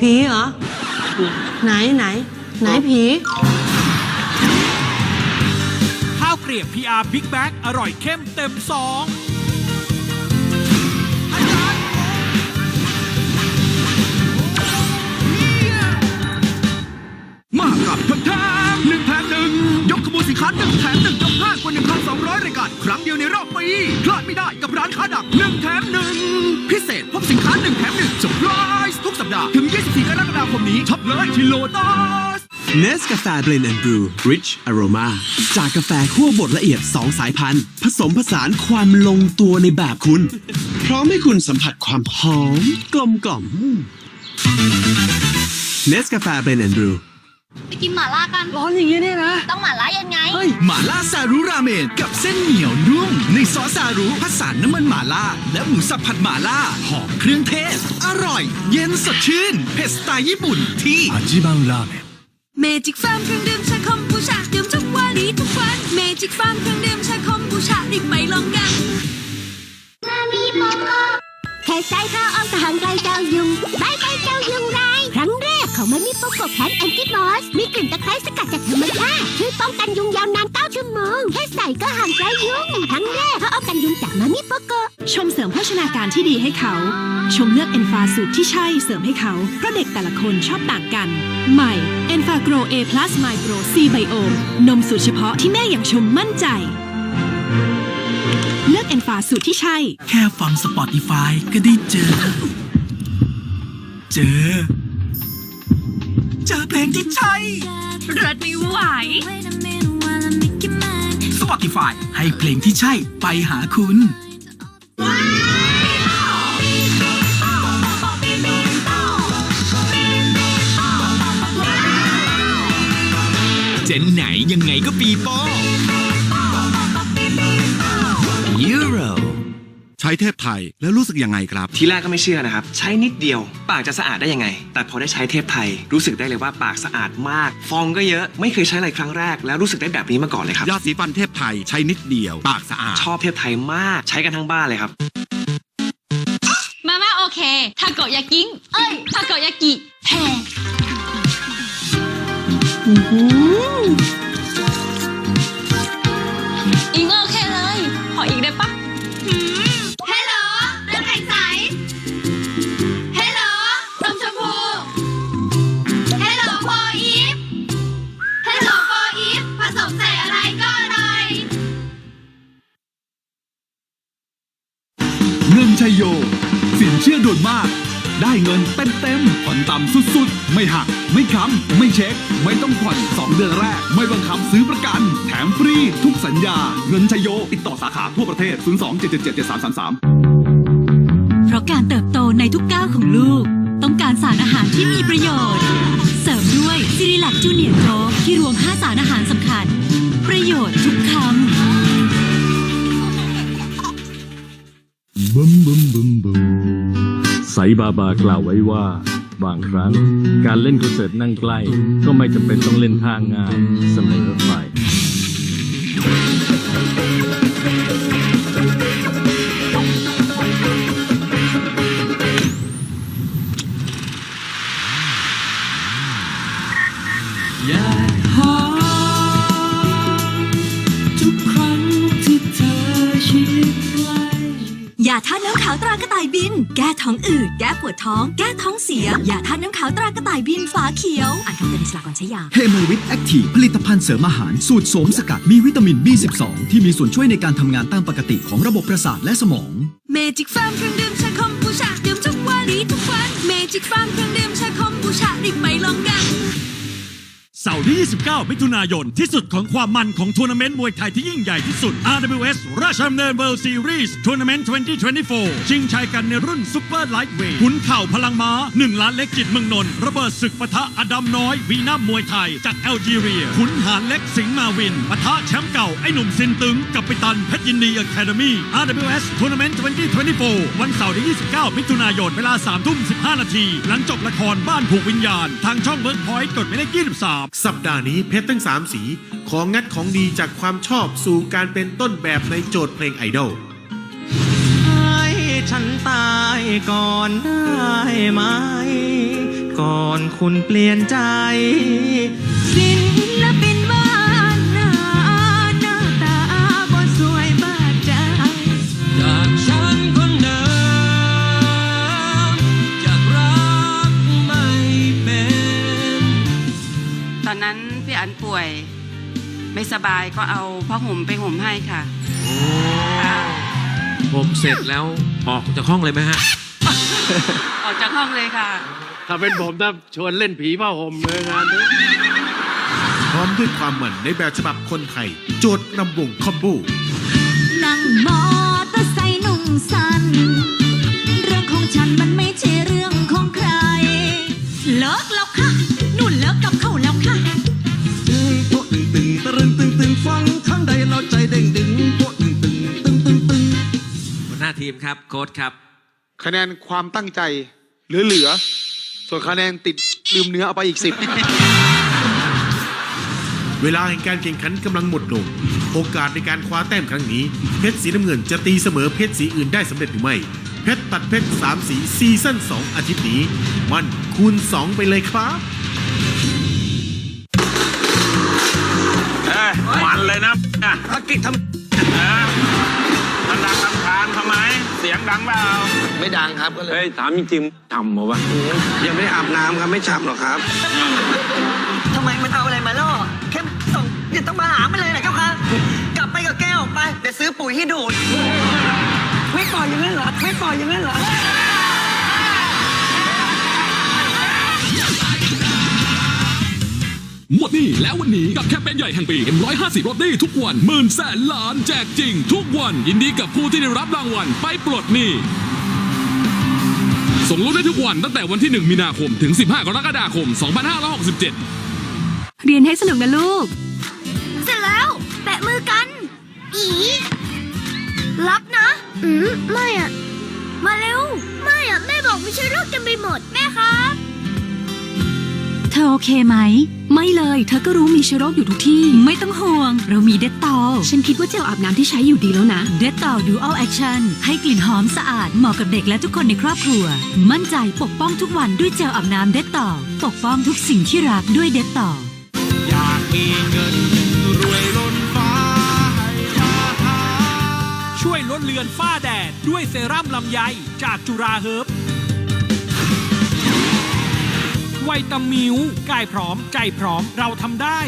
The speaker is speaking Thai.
ผีเหรอ ไหนไหน ไหนผี ข้าวเกรียบ PR Big Bag อร่อยเข้มเต็มสอง ปดาห์ ถึง 24 กรกฎาคมนี้ช็อปเลยที่โลตัสเนสกาแฟเบลนด์แอนด์บรู Rich Aroma จากกาแฟคั่วบดละเอียด 2 สายพันธุ์ ผสมผสานความลงตัวในแบบคุณ พร้อมให้คุณสัมผัสความหอม กลมกล่อมเนสกาแฟเบลนด์แอนด์บรู ไปกินหม่าล่ากัน ร้อนอย่างนี้เนี่ยนะ ต้องหม่าล่ายังไงหม่าล่าซารุราเมนกับเส้นเหนียวนุ่ม ในซอสซารุผสานน้ำมันหม่าล่า และหมูสับผัดหม่าล่า หอมเครื่องเทศ อร่อย เย็นสดชื่น เผ็ดสไตล์ญี่ปุ่นที่อาจิบังราเมนเมจิกฟาร์มเครื่องดื่มชาคอมบูชาดื่มทุกวันดีทุกวันเมจิกฟาร์มเครื่องดื่มชาคอมบูชารีบไปลองกันแค่ใส่ผ้าอ้อมทหารไกลเจ้า ของมันมีโปโกแพนแอนติมอส มีกลิ่นตะไคร้สกัดจากธรรมชาติช่วยป้องกันยุงยาวนาน9ชั่วโมง แค่ใส่ก็ห่างไกลยุงครั้งแรกเขาเอากันยุงจากมามิโปโกชมเสริมโภชนาการที่ดีให้เขาชมเลือกเอนฟาสูตรที่ใช่เสริมให้เขา เพราะเด็กแต่ละคนชอบต่างกัน ใหม่เอนฟาโกรเอพลัสไมโ r รซีไบโอมนมสูตรเฉพาะที่แม่อย่างชมมั่นใจเลือกเอนฟาสูตรที่ใช่ แค่ฟัง Spotify ก็ได้เจอ เจอ เพลงที่ใช่รัดไม่ไหว Spotify ให้เพลงที่ใช่ไปหาคุณ เจนไหนยังไงก็ปีโป้ ช้เทพไทยแล้วรู้สึกยังไงครับ ทีแรกก็ไม่เชื่อนะครับ ใช้นิดเดียว ปากจะสะอาดได้ยังไง แต่พอได้ใช้เทพไทย รู้สึกได้เลยว่าปากสะอาดมาก ฟองก็เยอะไม่เคยใช้อะไรครั้งแรก แล้วรู้สึกได้แบบนี้มาก่อนเลยครับยาสีฟันเทพไทยใช้นิดเดียว ปากสะอาดชอบเทพไทยมากใช้กันทั้งบ้านเลยครับมาม่าโอเคทาโกยากิงเอ้ยทาโกยากิแพง เชื่อด่วนมาก ได้เงินเต็มเต็มผ่อนต่ำสุดๆ ไม่หัก ไม่ค้ำไม่เช็ค ไม่ต้องผ่อน 2 เดือนแรก ไม่บังคับซื้อประกัน แถมฟรีทุกสัญญา เงินชัยโย ติดต่อสาขาทั่วประเทศ 02 777 7333 เพราะการเติบโตในทุกก้าวของลูก ต้องการสารอาหารที่มีประโยชน์ เสริมด้วยซิริลักจูเนียร์โกที่รวม5สารอาหารสำคัญ ประโยชน์ทุกคำ ไซบาบากล่าวไว้ว่า บางครั้งการเล่นคอนเสิร์ตนั่งใกล้ ก็ไม่จำเป็นต้องเล่นท่าง่ายเสมอ รากระต่ายบิน แก้ท้องอืด แก้ปวดท้อง แก้ท้องเสียยาธาตุน้ำขาวตรากระต่ายบินฝาเขียว อ่านคำเตือนในฉลากก่อนใช้ยา เฮโมวิตแอคทีฟผลิตภัณฑ์เสริมอาหารสูตรโสมสกัด มีวิตามิน B12 ที่มีส่วนช่วยในการทำงานตามปกติของระบบประสาทและสมอง เมจิกฟาร์มเครื่องดื่มชาคอมบูชาดื่มทุกวันดีทุกวัน เมจิกฟาร์มเครื่องดื่มชาคอมบูชารีบไปลองกัน เสาร์ที่ 29 มิถุนายน ที่สุดของความมันของทัวร์นาเมนต์มวยไทยที่ยิ่งใหญ่ที่สุด RWS ราชดำเนิน World Series Tournament 2024 ชิงชัยกันในรุ่นซุปเปอร์ไลท์เวทขุนเข่าพลังม้า 1 ล้านเล็กจิตเมืองนนท์ระเบิดศึกปะทะอดัมน้อย วีนัมมวยไทย จากแอลจีเรีย ขุนหารเล็กสิงห์มาวินปะทะแชมป์เก่าไอ้หนุ่มซินตึงกับปิตันเพชรยินดีอะคาเดมี่ RWS Tournament 2024 วันเสาร์ที่ 29 มิถุนายนเวลา3ทุ่ม15 นาที หลังจบละครบ้านผูกวิญญาณ ทางช่องเวิร์กพอยต์กดหมายเลข23สัปดาห์นี้เพชรทั้ง 3 สีของงัดของดีจากความชอบสู่การเป็นต้นแบบในโจทย์เพลงไอดอลให้ฉันตายก่อนได้ไหม ก่อนคุณเปลี่ยนใจ ศิลปิน ไม่สบายก็เอาผ้าห่มไปห่มให้ค่ะค่ะ ผมเสร็จแล้วออกจากห้องเลยไหมฮะ ออกจากห้องเลยค่ะ ถ้าเป็นผมถ้าชวนเล่นผีผ้าห่มเลยงานนี้พร้อมด้วยความมันในแบบฉบับคนไทย โจทย์นำวงคอมโบนั่งมอเาทีมครับโค้ชครับ คะแนนความตั้งใจเหลือเหลือส่วนคะแนนติดลืมเนื้อเอาไปอีกสิบเวลาแห่งการแข่งขันกำลังหมดลง โอกาสในการคว้าแต้มครั้งนี้ เพชรสีน้ำเงินจะตีเสมอเพชรสีอื่นได้สำเร็จหรือไม่ เพชรตัดเพชรสามสีซีซั่น2 อาทิตย์นี้ มันคูณ 2 ไปเลยครับ มันเลยนะอะอากิทมั สียงดังเปล่าำไม่ดังครับก็เลย เฮ้ยถามจริงๆทำเหรอวะยังไม่ได้อาบน้ำครับไม่ฉับหรอกครับทำไมมันเอาอะไรมาล่อแค่ส่งเดี๋ยวต้องมาหามันเลยนะเจ้าค่ะกลับไปกับแก้วไปเดี๋ยวซื้อปุ๋ยให้ดูดไม่ปล่อยอย่างนั้นเหรอไม่ปล่อยอย่างนั้นเหรอ หมดหนี่แล้ววันนี้กับแคมเปญใหญ่แห่งปี M150 รถหนี้ทุกวันหมื่นแสนล้านแจกจริง ทุกวันยินดีกับผู้ที่ได้รับรางวัลไปปลดหนี้ส่งลุ้นได้ทุกวันตั้งแต่วันที่ 1 มีนาคม ถึง 15 กรกฎาคม 2567 เรียนให้สนุกนะลูก เสร็จแล้ว แปะมือกัน อีรับนะ อืม ไม่อะมาเร็ว ไม่อะแม่บอกไม่ใช่โรคเต็มไปหมด แม่ครับเธอโอเคไหม ไม่เลย เธอก็รู้มีเชื้อโรคอยู่ทุกที่ ไม่ต้องห่วง เรามีเดตตอลฉันคิดว่าเจลอาบน้ำที่ใช้อยู่ดีแล้วนะ เดตตอลดูอัลแอคชั่นให้กลิ่นหอมสะอาดเหมาะกับเด็กและทุกคนในครอบครัว มั่นใจปกป้องทุกวันด้วยเจลอาบน้ำเดตตอลปกป้องทุกสิ่งที่รักด้วยเดตตอลอยากมีเงินรวยล้นฟ้าให้มาหาช่วยลดเลือนฝ้าแดดด้วยเซรั่มลำไยจากจุราเฮิร์บ ไวตามิวกายพร้อมใจพร้อมเราทำได้